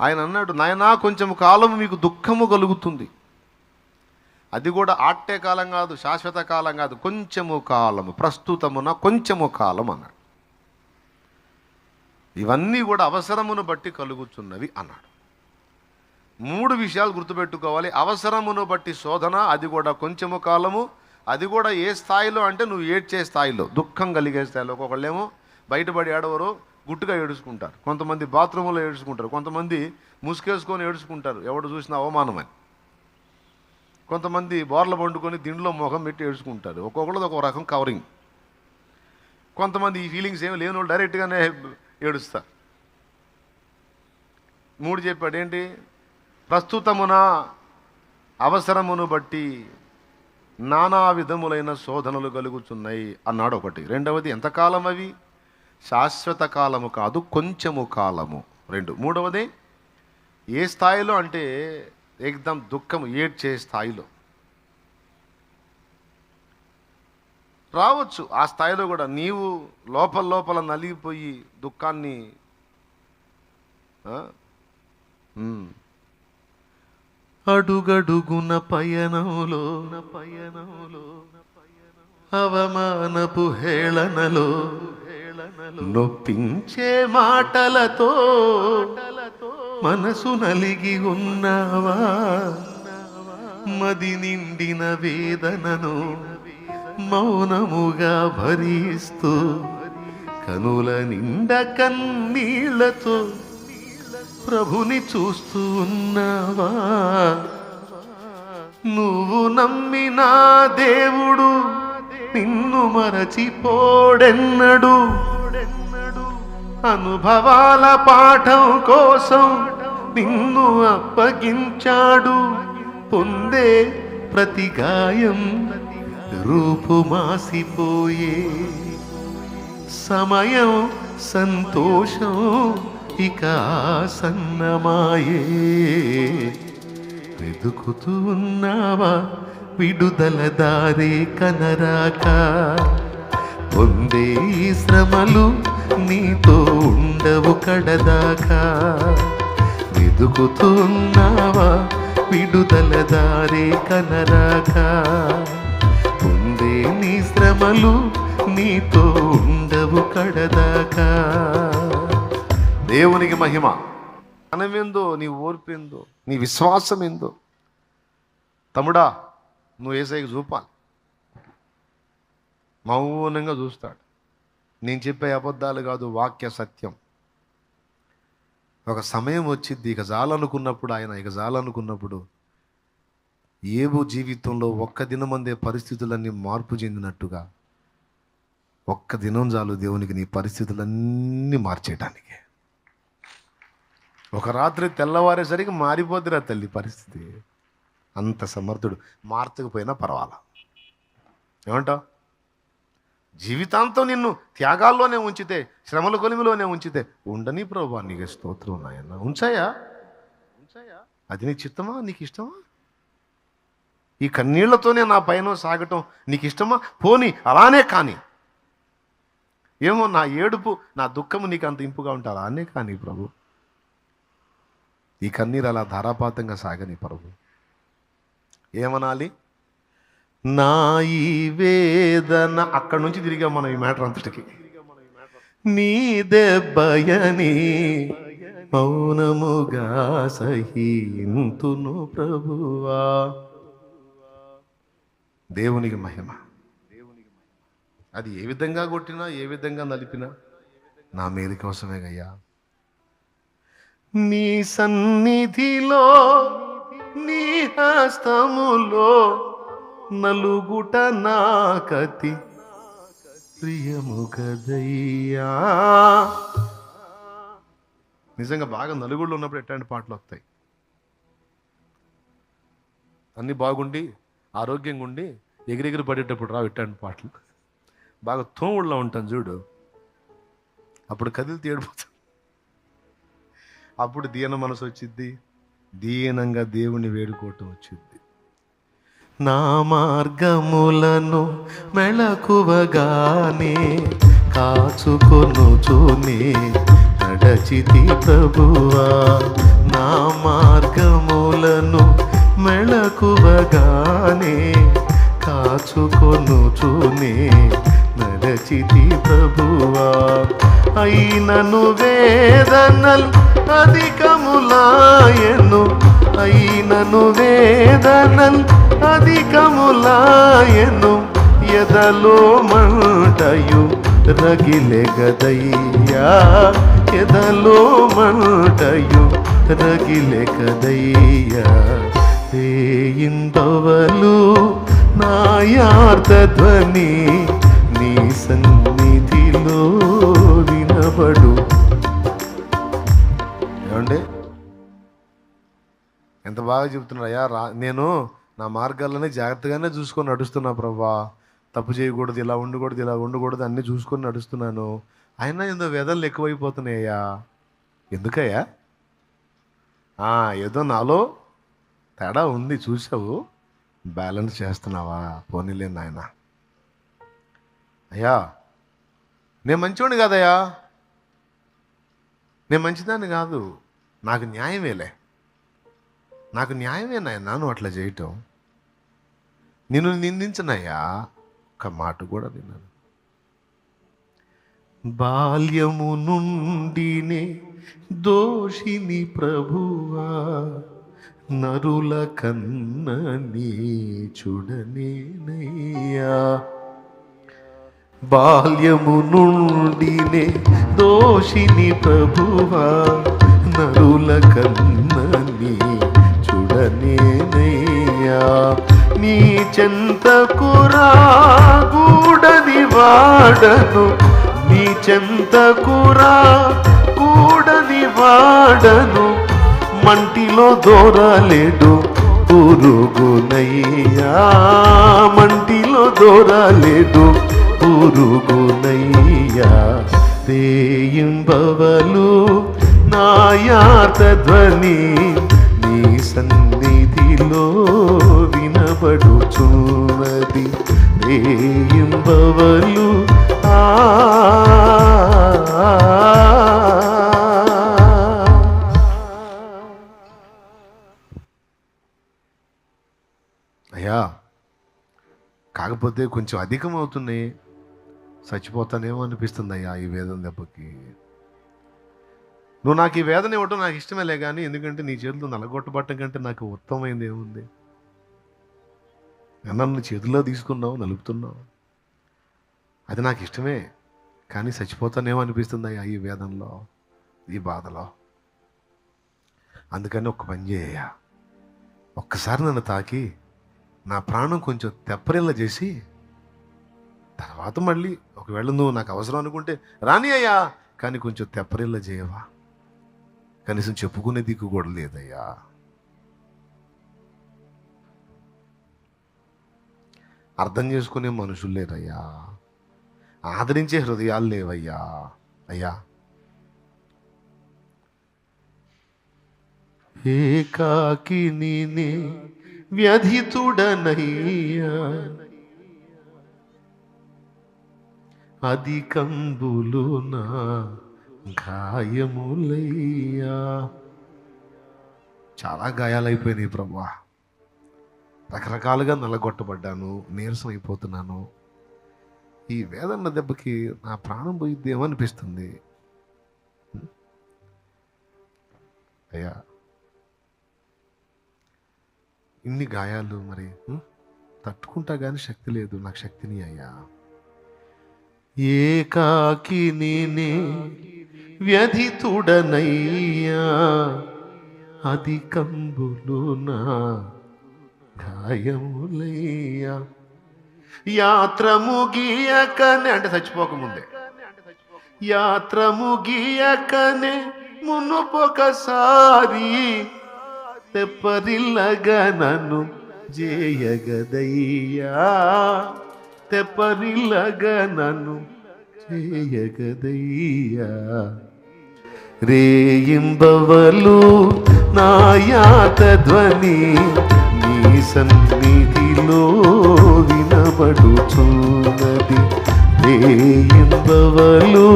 ఆయన అన్నాడు నాయనా కొంచెం కాలం మీకు దుఃఖము కలుగుతుంది. అది కూడా ఆట్టే కాలం కాదు శాశ్వత కాలం కాదు కొంచెము కాలము ప్రస్తుతమున కొంచెము కాలం అన్నాడు. ఇవన్నీ కూడా అవసరమును బట్టి కలుగుతున్నవి అన్నాడు. మూడు విషయాలు గుర్తుపెట్టుకోవాలి. అవసరమును బట్టి శోధన అది కూడా కొంచెము కాలము అది కూడా ఏ స్థాయిలో అంటే నువ్వు ఏడ్చే స్థాయిలో దుఃఖం కలిగే స్థాయిలో. ఒకళ్ళేమో బయటపడి ఏడవరు గుట్టుగా ఏడుచుకుంటారు. కొంతమంది బాత్రూంలో ఏడుచుకుంటారు. కొంతమంది ముసుకేసుకొని ఏడుచుకుంటారు. ఎవడు చూసినా అవమానమని. కొంతమంది బోర్ల పండుకొని దీంట్లో ముఖం పెట్టి ఏడుచుకుంటారు. ఒక్కొక్కళ్ళది ఒక రకం కవరింగ్ కొంతమంది ఈ ఫీలింగ్స్ ఏమి లేని వాళ్ళు డైరెక్ట్గానే ఏడుస్తారు. మూడు చెప్పాడు ఏంటి? ప్రస్తుతమున అవసరమును బట్టి నానా విధములైన శోధనలు కలుగుతున్నాయి అన్నాడు ఒకటి. రెండవది ఎంతకాలం అవి? శాశ్వత కాలము కాదు కొంచెము కాలము. రెండు. మూడవది ఏ స్థాయిలో అంటే ఏకదం దుఃఖం ఏడ్చే స్థాయిలో. రావచ్చు ఆ స్థాయిలో కూడా నీవు లోపల లోపల నలిగిపోయి దుఃఖాన్ని అడుగడుగున పయనంలో పయనంలో అవమానపు హేళనలో నొప్పించే మాటలతో మనసు నలిగి ఉన్నావా? మది నిండిన వేదనను మౌనముగా భరిస్తూ కనుల నిండ కన్నీళ్ళతో ప్రభుని చూస్తూ ఉన్నావా? నువ్వు నమ్మిన దేవుడు నిన్ను మరచిపోడెన్నడు. అనుభవాల పాఠం కోసం నిన్ను అప్పగించాడు. పొందే ప్రతి గాయం రూపుమాసిపోయే. సమయం సంతోషం ఇక సన్నమాయే వెతుకుతూ ఉన్నావా విడుదల దారే కనరాక? పొందే శ్రమలు నీతో ఉండవు కడదాకా. వెతుకుతూ విడుదల దారే కనరాక. ఉందే నీ శ్రమలు నీతో ఉండవు కడదాకా. దేవునికి మహిమ. జ్ఞానమేందో నీ ఓర్పేందో నీ విశ్వాసం ఏందో తమ్ముడా నువ్వు ఏసైకి చూపాలి. మౌనంగా చూస్తాడు. నేను చెప్పే అబద్ధాలు కాదు వాక్య సత్యం. ఒక సమయం వచ్చింది ఇక జాలనుకున్నప్పుడు ఆయన ఇక జాలనుకున్నప్పుడు ఏబు జీవితంలో ఒక్క దినమందే పరిస్థితులన్నీ మార్పు చెందినట్టుగా ఒక్క దినం చాలు దేవునికి నీ పరిస్థితులన్నీ మార్చేయడానికి ఒక రాత్రి తెల్లవారేసరికి మారిపోద్దిరా తల్లి పరిస్థితి. అంత సమర్థుడు. మార్చకపోయినా పర్వాలా. ఏమంటావు? జీవితాంతం నిన్ను త్యాగాల్లోనే ఉంచితే శ్రమల కొలిమిలోనే ఉంచితే ఉండని ప్రభా నీకు స్తోత్రం నాయన. ఉంచాయా? ఉంచాయా? అది నీ చిత్తమా? నీకు ఇష్టమా? ఈ కన్నీళ్ళతోనే నా పయనం సాగటం నీకు ఇష్టమా? పోని అలానే కానీ. ఏమో నా ఏడుపు నా దుఃఖము నీకు అంత ఇంపుగా ఉంటా అలానే కానీ ప్రభు. ఈ కన్నీరు అలా ధారాపాతంగా సాగని ప్రభు. ఏమనాలి? నా ఈ వేదన. అక్కడి నుంచి తిరిగాం మనం ఈ మ్యాటర్ అంతటికి. నీ దెబ్బయని మౌనముగా సహింతును ప్రభువా. దేవునికి మహిమ. అది ఏ విధంగా కొట్టినా ఏ విధంగా నలిపినా నా మేలు కోసమే గయ్యా నీ సన్నిధిలో నీ హస్తములో నలుగుట నాకతి ప్రియముఖదయ్యా నిజంగా బాగా నలుగుళ్ళు ఉన్నప్పుడు ఎట్లాంటి పాటలు వస్తాయి? అన్నీ బాగుండి ఆరోగ్యంగా ఉండి ఎగిరెగిరి పడేటప్పుడు రావు ఇట్లాంటి పాటలు. బాగా తోముళ్ళలో ఉంటాను చూడు. అప్పుడు కదిలి తీయడిపోతాం. అప్పుడు దీన మనసు వచ్చిద్ది దీనంగా దేవుని వేడుకోవటం వచ్చింది నా మార్గములను మెళకువగానే కాచుకొనుచునే నడచితి ప్రభువా. నా మార్గములను మెళకువగానే కాచుకొనుచునే నడచితి ప్రభువా. అయినను వేదనలు అధికములాయను అయినను వేదనలు అధికములాయను ఎదలో మంటయు రగిలే గదయ్యా ఎదలో మంటయు రగిలే గదయ్యా ఇంబవలు నాయార్థ ధ్వని నీ సన్నిధిలో వినబడు. ఏమండి? ఎంత బాగా చెప్తున్నారయ్యా రా నేను నా మార్గాలనే జాగ్రత్తగానే చూసుకొని నడుస్తున్నా ప్రభా. తప్పు చేయకూడదు ఇలా ఉండకూడదు ఇలా ఉండకూడదు అన్నీ చూసుకొని నడుస్తున్నాను. అయినా ఏందో వేదనలు ఎక్కువైపోతున్నాయ్యా. ఎందుకయ్యా? ఏదో నాలో తేడా ఉంది చూసావు బ్యాలెన్స్ చేస్తున్నావా? పోనీలే నాయన. అయ్యా నేను మంచివాడిని కాదయ్యా. నేను మంచిదాన్ని కాదు. నాకు న్యాయమేలే. నాకు న్యాయమే నాయన నువ్వు అట్లా చేయటం. నిన్ను నిందించనయ్యా? ఒక మాట కూడా విన్నాను బాల్యము నుండినే దోషిని ప్రభువా నరుల కన్న చూడనేనయ్యా. బాల్యము నుండినే దోషిని ప్రభువా నరుల కన్నని చూడనేనయ్యా. నీ చెంతకురా కూడని వాడను. నీ చెంతకురా కూడని వాడను. మంటిలో దూరలేడు పురుగునయ్యా. మంటిలో దూరలేడు పురుగునయ్యా. తేయింబవలు నాయాత ధ్వని నీ సన్నిధిలో వినబడుచున్నది. రేయింబవలు అయ్యా కాకపోతే కొంచెం అధికం అవుతున్నాయి చచ్చిపోతానేమో అనిపిస్తుంది అయ్యా ఈ వేదం దెబ్బకి. నువ్వు నాకు ఈ వేదన ఇవ్వడం నాకు ఇష్టమేలే కానీ ఎందుకంటే నీ చేతులు నలగొట్టబట్టం కంటే నాకు ఉత్తమమైంది ఏముంది? నన్ను చేతుల్లో తీసుకున్నావు నలుపుతున్నావు. అది నాకు ఇష్టమే కానీ చచ్చిపోతానేమో అనిపిస్తుంది అయ్యా ఈ వేదనలో ఈ బాధలో. అందుకని ఒక్క పని చేయ ఒక్కసారి నన్ను తాకి నా ప్రాణం కొంచెం తెప్పరిల్ల చేసి తర్వాత మళ్ళీ ఒకవేళ నువ్వు నాకు అవసరం అనుకుంటే రాని అయ్యా కానీ కొంచెం తెప్పరిల్ల చేయవా? కనీసం చెప్పుకునే దిక్కు కూడా లేదయ్యా. అర్థం చేసుకునే మనుషులు లేరయ్యా. ఆదరించే హృదయాలు లేవయ్యా. అయ్యా. ఏకాకి నేనే వ్యధితుడనయ్యా. అధికంబులు నా గాయములయ్యా. చాలా గాయాలైపోయినాయి ప్రభా. రకరకాలుగా నల్లగొట్టబడ్డాను నీరసం అయిపోతున్నాను ఈ వేదన దెబ్బకి నా ప్రాణం పోయిద్దేమో అనిపిస్తుంది. అయ్యా. ఇన్ని గాయాలు మరి తట్టుకుంటా కానీ శక్తి లేదు నాకు శక్తిని అయ్యా. ఏకాకి నేనే వ్యధితుడనయ్యా అధికంబులు నా గాయములయ్యా. యాత్ర ముగియకనే అంటే చచ్చిపోకముందే యాత్ర ముగియకనే మునుపొకసారి తెప్పరిల్లగా నన్ను జేయగదయ్యా. తెప్పరిల్లగా నన్ను చేయకదయ్యా రేయింబవలు నాయాత ధ్వని నీ సన్నిధిలో వినబడుచున్నది. రేయింబవలు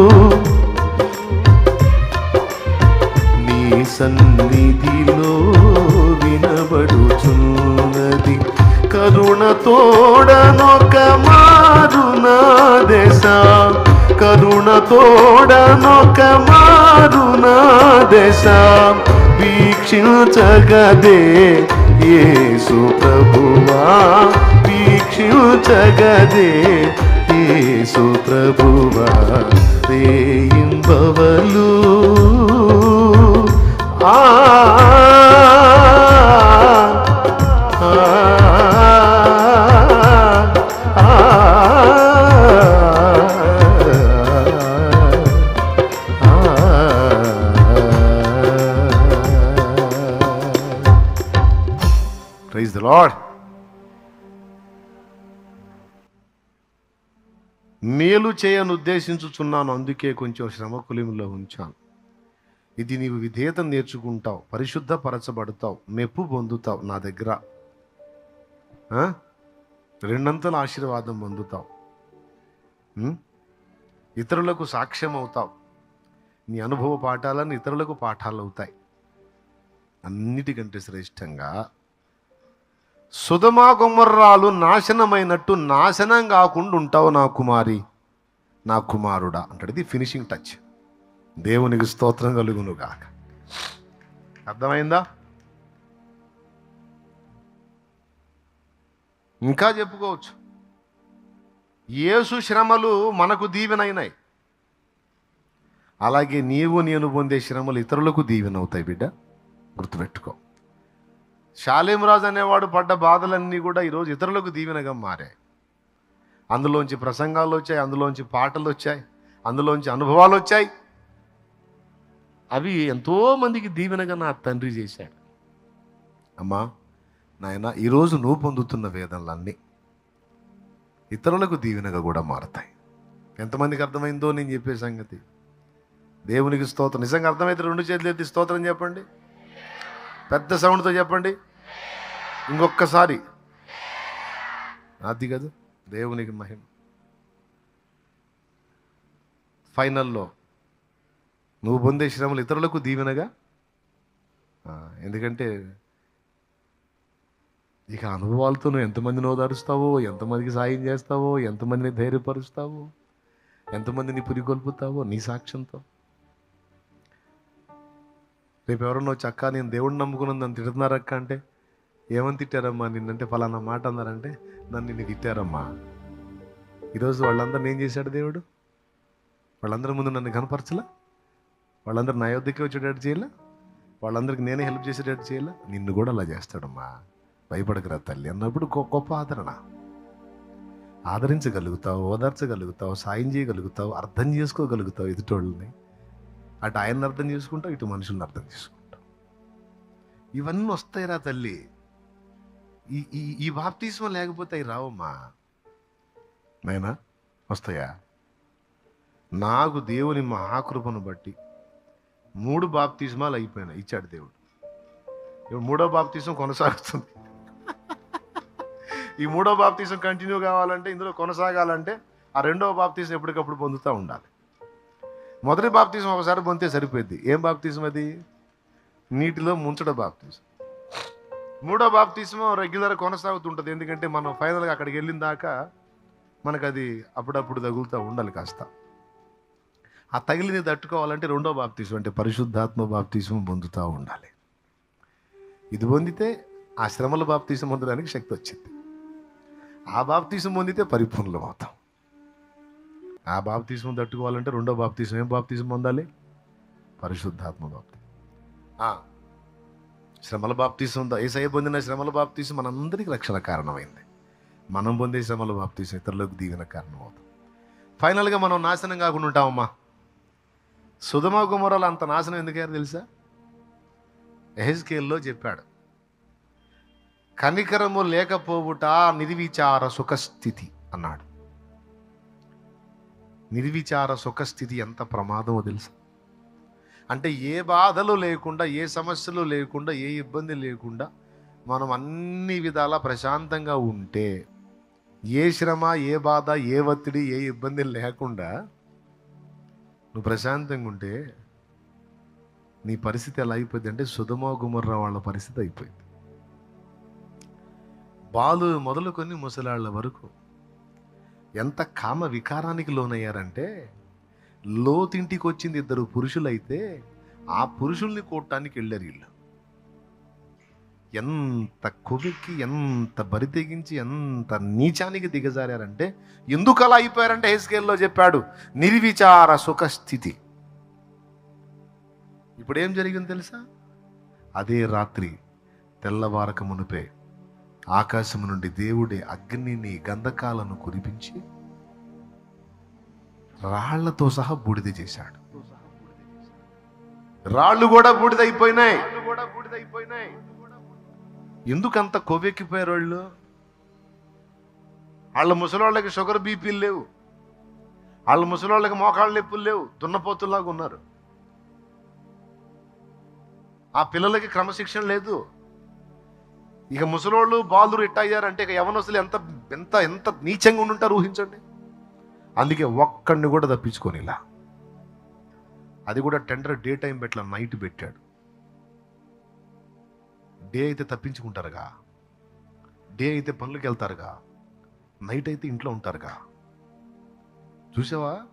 నీ సన్నిధిలో వినబడుచున్నది. కరుణ తోడనొక మారు నా దేశ. కరుణ తోడనొక మారునా దశ. వీక్షించగదే యేసు ప్రభువా. వీక్షించగదే యేసు ప్రభువా. రేయింబవలు ఆ మేలు చేయను ఉద్దేశించుచున్నాను అందుకే కొంచెం శ్రమ కులిమిలో ఉంచాను. ఇది నీవు విధేయత నేర్చుకుంటావు పరిశుద్ధపరచబడతావు మెప్పు పొందుతావు నా దగ్గర. రెండంతల ఆశీర్వాదం పొందుతావు. ఇతరులకు సాక్ష్యం అవుతావు. నీ అనుభవ పాఠాలను ఇతరులకు పాఠాలు అవుతాయి. అన్నిటికంటే శ్రేష్టంగా సుధమా గుమ్మర్రాలు నాశనమైనట్టు నాశనం కాకుండా ఉంటావు నా కుమారి. నా కుమారుడా అంటాడు. ఇది ఫినిషింగ్ టచ్ దేవునికి స్తోత్రం కలుగును గాక అర్థమైందా? ఇంకా చెప్పుకోవచ్చు. యేసు శ్రమలు మనకు దీవెనైనాయి. అలాగే నీవు నేను పొందే శ్రమలు ఇతరులకు దీవెనవుతాయి బిడ్డ. గుర్తుపెట్టుకో. శాలేమరాజు అనేవాడు పడ్డ బాధలన్నీ కూడా ఈరోజు ఇతరులకు దీవెనగా మారాయి. అందులోంచి ప్రసంగాలు వచ్చాయి అందులోంచి పాటలు వచ్చాయి అందులోంచి అనుభవాలు వచ్చాయి. అవి ఎంతోమందికి దీవెనగా నా తండ్రి చేశాడు. అమ్మా నాయన ఈరోజు నువ్వు పొందుతున్న వేదనలన్నీ ఇతరులకు దీవెనగా కూడా మారతాయి. ఎంతమందికి అర్థమైందో నేను చెప్పే సంగతి. దేవునికి స్తోత్రం. నిజంగా అర్థమైతే రెండు చేతులు ఎత్తి స్తోత్రం చెప్పండి. పెద్ద సౌండ్తో చెప్పండి. ఇంకొకసారి అది కదా. దేవునికి మహిమ. ఫైనల్లో నువ్వు పొందే శ్రమలు ఇతరులకు దీవెనగా? ఎందుకంటే ఇక అనుభవాలతో నువ్వు ఎంతమందిని ఓదారుస్తావో ఎంతమందికి సాయం చేస్తావో ఎంతమందిని ధైర్యపరుస్తావో ఎంతమందిని పురికొల్పుతావో నీ సాక్ష్యంతో. రేపు ఎవరన్నా వచ్చి అక్క నేను దేవుడిని నమ్ముకున్నాను నన్ను తిడుతున్నారు అంటే ఏమని తిట్టారమ్మా నిన్నంటే ఫలానా మాట అన్నారంటే నన్ను నిన్ను తిట్టారమ్మా. ఈరోజు వాళ్ళందరిని ఏం చేశాడు దేవుడు? వాళ్ళందరి ముందు నన్ను కనపరచలా వాళ్ళందరూ నా యొద్దకి వచ్చేటట్టు చేయాలా? వాళ్ళందరికి నేనే హెల్ప్ చేసేటట్టు చేయాలా? నిన్ను కూడా అలా చేస్తాడమ్మా. భయపడకరా తల్లి అన్నప్పుడు గొప్ప ఆదరణ. ఆదరించగలుగుతావు ఓదార్చగలుగుతావు సాయం చేయగలుగుతావు అర్థం చేసుకోగలుగుతావు ఎదుటోళ్ళని. అటు ఆయన్ని అర్థం చేసుకుంటావు ఇటు మనుషుల్ని అర్థం చేసుకుంటావు. ఇవన్నీ వస్తాయిరా తల్లి. ఈ ఈ ఈ బాప్తిస్మం లేకపోతే అవి రావమ్మా. నాయనా వస్తాయా? నాకు దేవుని మహాకృపను బట్టి మూడు బాప్తిస్మాలు అయిపోయినాయి ఇచ్చాడు దేవుడు. ఇప్పుడు మూడో బాప్తీసం కొనసాగుతుంది. ఈ మూడో బాప్తిసం కంటిన్యూ కావాలంటే ఇందులో కొనసాగాలంటే ఆ రెండవ బాప్తిసం ఎప్పటికప్పుడు పొందుతూ ఉండాలి. మొదటి బాప్తిసం ఒకసారి పొందితే సరిపోయింది ఏం బాప్తిసం అది? నీటిలో ముంచడం బాప్తిసం. మూడో బాప్తిసం రెగ్యులర్ కొనసాగుతుంటుంది. ఎందుకంటే మనం ఫైనల్గా అక్కడికి వెళ్ళిన దాకా మనకు అది అప్పుడప్పుడు తగులుతూ ఉండాలి కాస్త. ఆ తగిలిని తట్టుకోవాలంటే రెండో బాప్తీసం అంటే పరిశుద్ధాత్మ బాప్తీసం పొందుతూ ఉండాలి. ఇది పొందితే ఆ శ్రమల బాప్తీసం పొందడానికి శక్తి వచ్చింది. ఆ బాప్తీసం పొందితే పరిపూర్ణం అవుతాం. ఆ బాప్తీసం తట్టుకోవాలంటే రెండో బాప్తీసం ఏం బాప్తీసం పొందాలి? పరిశుద్ధాత్మ బాప్తి. శ్రమల బాప్తీసం ఉందా ఏసయ్య పొందిన శ్రమల బాప్తీసం మనందరికీ రక్షణ కారణమైంది. మనం పొందే శ్రమల బాప్తీసం ఇతరులకు దీవెన కారణం అవుతుంది ఫైనల్గా మనం నాశనం కాకుండా ఉంటామమ్మా. సుధమ కుమారులు అంత నాశనం ఎందుకయ్యారు తెలుసా? ఎహెస్కేల్లో చెప్పాడు. కనికరము లేకపోవుట నిర్విచార సుఖస్థితి అన్నాడు. నిర్విచార సుఖస్థితి ఎంత ప్రమాదమో తెలుసా? అంటే ఏ బాధలు లేకుండా ఏ సమస్యలు లేకుండా ఏ ఇబ్బంది లేకుండా మనం అన్ని విధాలా ప్రశాంతంగా ఉంటే ఏ శ్రమ ఏ బాధ ఏ ఒత్తిడి ఏ ఇబ్బంది లేకుండా నువ్వు ప్రశాంతంగా ఉంటే నీ పరిస్థితి ఎలా అయిపోయింది అంటే సుధమో గుమర్రా వాళ్ళ పరిస్థితి అయిపోయింది. బాలు మొదలుకొని ముసలాళ్ళ వరకు ఎంత కామ వికారానికి లోనయ్యారంటే లోతింటికి వచ్చింది ఇద్దరు పురుషులైతే ఆ పురుషుల్ని కొట్టడానికి వెళ్ళారు వీళ్ళు. ఎంత కొవ్వెక్కి ఎంత బరి తెగించి ఎంత నీచానికి దిగజారారంటే ఎందుకు అలా అయిపోయారంటే హెస్కేల్లో చెప్పాడు నిర్విచార సుఖస్థితి. ఇప్పుడు ఏం జరిగింది తెలుసా? అదే రాత్రి తెల్లవారక మునిపే ఆకాశము నుండి దేవుడే అగ్నిని గంధకాలను కురిపించి రాళ్ళతో సహా బూడిద చేశాడు. రాళ్ళు కూడా బూడిదైపోయినాయి. ఎందుకంత కొవ్వెక్కిపోయారు వాళ్ళు? వాళ్ళ ముసలోళ్ళకి షుగర్ బీపీలు లేవు. వాళ్ళ ముసలోళ్ళకి మోకాళ్ళ నొప్పులు లేవు. దున్నపోతుల్లాగా ఉన్నారు. ఆ పిల్లలకి క్రమశిక్షణ లేదు. ఇక ముసలోళ్ళు బాలు రిట్ అయ్యారంటే ఇక యవనసులు ఎంత ఎంత ఎంత నీచంగా ఉండుంటారు ఊహించండి. అందుకే ఒక్కడిని కూడా తప్పించుకొని ఇలా అది కూడా టెండర్ డే టైం పెట్టలా నైట్ పెట్టాడు. డే అయితే తప్పించుకుంటారుగా. డే అయితే పనులకు వెళ్తారుగా నైట్ అయితే ఇంట్లో ఉంటారుగా. చూసావా?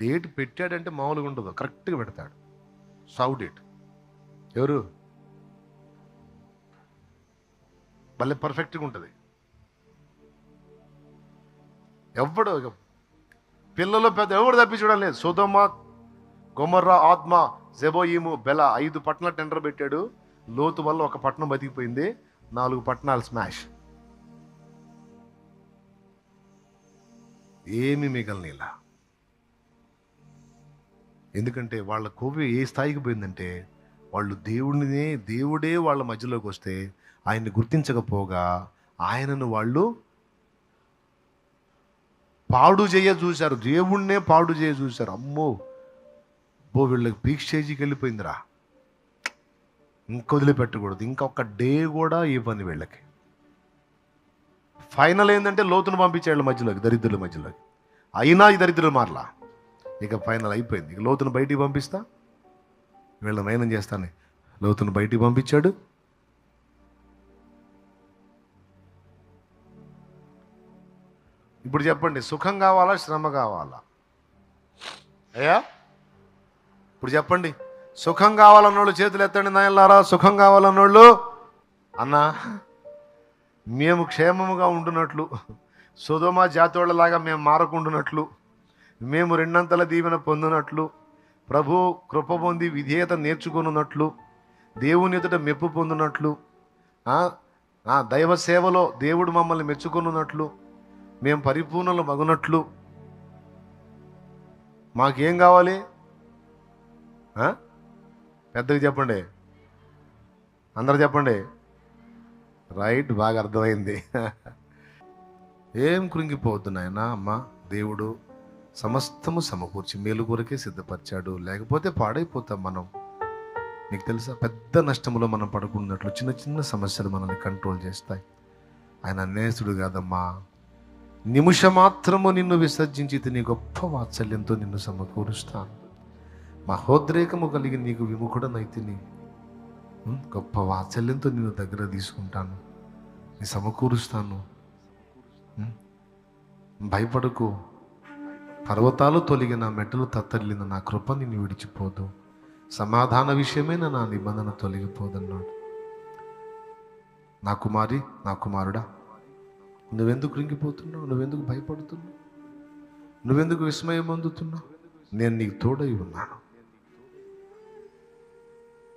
డేట్ పెట్టాడంటే మామూలుగా ఉండదు. కరెక్ట్గా పెడతాడు. సావు డేట్. ఎవరు? భలే పర్ఫెక్ట్గా ఉంటుంది. ఎవడు పిల్లలు పెద్ద ఎవడు తప్పించడం లేదు. సుధమ గొమర్రా ఆత్మ జెబోయిము బెల ఐదు పట్టణాల టెండర్ పెట్టాడు. లోతు వల్ల ఒక పట్టణం బతికిపోయింది. నాలుగు పట్టణాలు స్మాష్. ఏమి మిగలనిలా ఎందుకంటే వాళ్ళ కొవ్వు ఏ స్థాయికి పోయిందంటే వాళ్ళు దేవుడినే దేవుడే వాళ్ళ మధ్యలోకి వస్తే ఆయన్ని గుర్తించకపోగా ఆయనను వాళ్ళు పాడు చేయ చూశారు. దేవుణ్ణే పాడు చేయ చూశారు. అమ్మో! బో వీళ్ళకి పీక్ స్టేజ్కి వెళ్ళిపోయిందిరా. ఇంక వదిలిపెట్టకూడదు ఇంకొక డే కూడా ఇవ్వండి వీళ్ళకి. ఫైనల్ ఏంటంటే లోతును పంపించాడు మధ్యలోకి దరిద్రుల మధ్యలోకి. అయినా ఈ దరిద్రులు మారలా. ఇక ఫైనల్ అయిపోయింది. ఇక లోతును బయటికి పంపిస్తా. వీళ్ళ నయనం చేస్తానే. లోతును బయటికి పంపించాడు. ఇప్పుడు చెప్పండి సుఖం కావాలా శ్రమ కావాలా? అయ్యా? ఇప్పుడు చెప్పండి సుఖం కావాలన్నోళ్ళు చేతులు ఎత్తండి నాయలారా సుఖం కావాలన్నోళ్ళు? అన్నా మేము క్షేమముగా ఉండునట్లు సుధమ జాతోళ్ళలాగా మేము మారకుండునట్లు మేము రెండంతల దీవెన పొందినట్లు ప్రభు కృప పొంది విధేయత నేర్చుకున్నట్లు దేవుని ఎదుట మెప్పు పొందినట్లు దైవ సేవలో దేవుడు మమ్మల్ని మెచ్చుకున్నట్లు మేము పరిపూర్ణలు మగునట్లు. మాకేం కావాలి? ఆ? పెద్దగా చెప్పండి. అందరు చెప్పండి. రైట్ బాగా అర్థమైంది. ఏం కృంగిపోవద్దు నాయనా అమ్మ దేవుడు సమస్తము సమకూర్చి మేలు కొరకే సిద్ధపరిచాడు. లేకపోతే పాడైపోతాం మనం. నీకు తెలుసా పెద్ద నష్టములో మనం పడుకున్నట్లు చిన్న చిన్న సమస్యలు మనల్ని కంట్రోల్ చేస్తాయి. ఆయన అన్నేసుడు కాదమ్మా. నిమిషమాత్రము నిన్ను విసర్జించి నీ గొప్ప వాత్సల్యంతో నిన్ను సమకూరుస్తాను. మహోద్రేకము కలిగి నీకు విముఖుడనైతిని ఉం, గొప్ప వాత్సల్యంతో నిన్ను దగ్గర తీసుకుంటాను. నీ సమకూరుస్తాను. భయపడకు. పర్వతాలు తొలిగిన మెట్టలు తత్తరిలిన నా కృప నిన్ను విడిచిపోదు. సమాధాన విషయమైన నా నిబంధన తొలగిపోదన్నాడు. నా కుమారి నా కుమారుడా నువ్వెందుకు కృంగిపోతున్నావు? నువ్వెందుకు భయపడుతున్నావు? నువ్వెందుకు విస్మయం పొందుతున్నావు నేను నీకు తోడై ఉన్నాను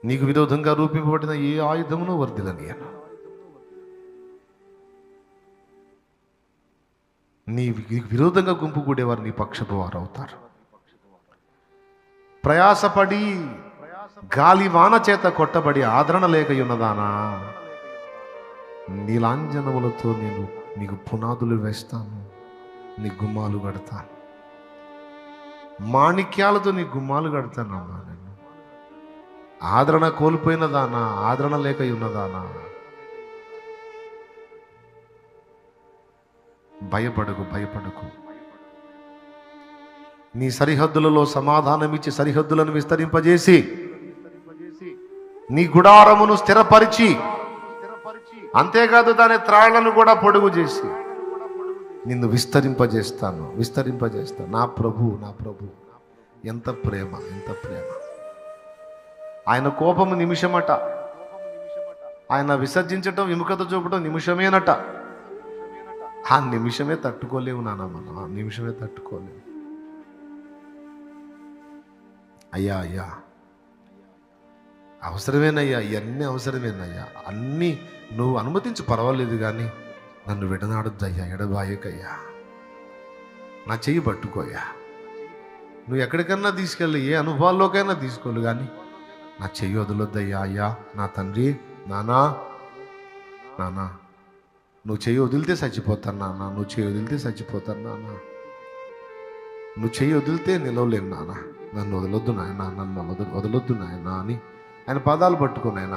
నీకు విరోధంగా రూపింపబడిన ఏ ఆయుధమును వర్ధిలనియను నీ విరోధంగా గుంపు కూడేవారు నీ పక్షపు వారు అవుతారు ప్రయాసపడి గాలి వాన చేత కొట్టబడి ఆదరణ లేక ఉన్నదానా? నీలాంజనములతో నేను నీకు పునాదులు వేస్తాను నీ గుమ్మాలు కడతాను. మాణిక్యాలతో నీ గుమ్మాలు కడతానమ్మా నేను. ఆదరణ కోల్పోయినదానా ఆదరణ లేక ఉన్నదానా? భయపడకు భయపడకు. నీ సరిహద్దులలో సమాధానమిచ్చి సరిహద్దులను విస్తరింపజేసి నీ గుడారమును స్థిరపరిచి అంతేకాదు దాని త్రాళ్ళను కూడా పొడుగు చేసి. నిన్ను విస్తరింపజేస్తాను విస్తరింపజేస్తాను నా ప్రభు నా ప్రభు. ఎంత ప్రేమ ఎంత ప్రేమ. ఆయన కోపము నిమిషమట. ఆయన విసర్జించటం విముఖత చూపటం నిమిషమేనట. ఆ నిమిషమే తట్టుకోలేవు నాన్న మనం ఆ నిమిషమే తట్టుకోలేము అయ్యా అయ్యా. అవసరమేనయ్యా ఇవన్నీ అవసరమేనయ్యా. అన్నీ నువ్వు అనుమతించి పర్వాలేదు కానీ నన్ను విడనాడొద్దయ్యా ఎడబాయకయ్యా. నా చెయ్యి పట్టుకోయ్యా. నువ్వు ఎక్కడికన్నా తీసుకెళ్ళి ఏ అనుభవాల్లోకైనా తీసుకోలు కానీ నా చెయ్యి వదలొద్దయ్యా అయ్యా. నా తండ్రి నానా నానా. నువ్వు చెయ్యి వదిలితే చచ్చిపోతాను నాన్న నువ్వు చెయ్యి వదిలితే చచ్చిపోతాను నాన్న నువ్వు చెయ్యి వదిలితే నిలవలేను నాన్న నన్ను వదలొద్దు నాయన. నన్ను వదలొద్దు నాయన అని ఆయన పదాలు పట్టుకున్నాయన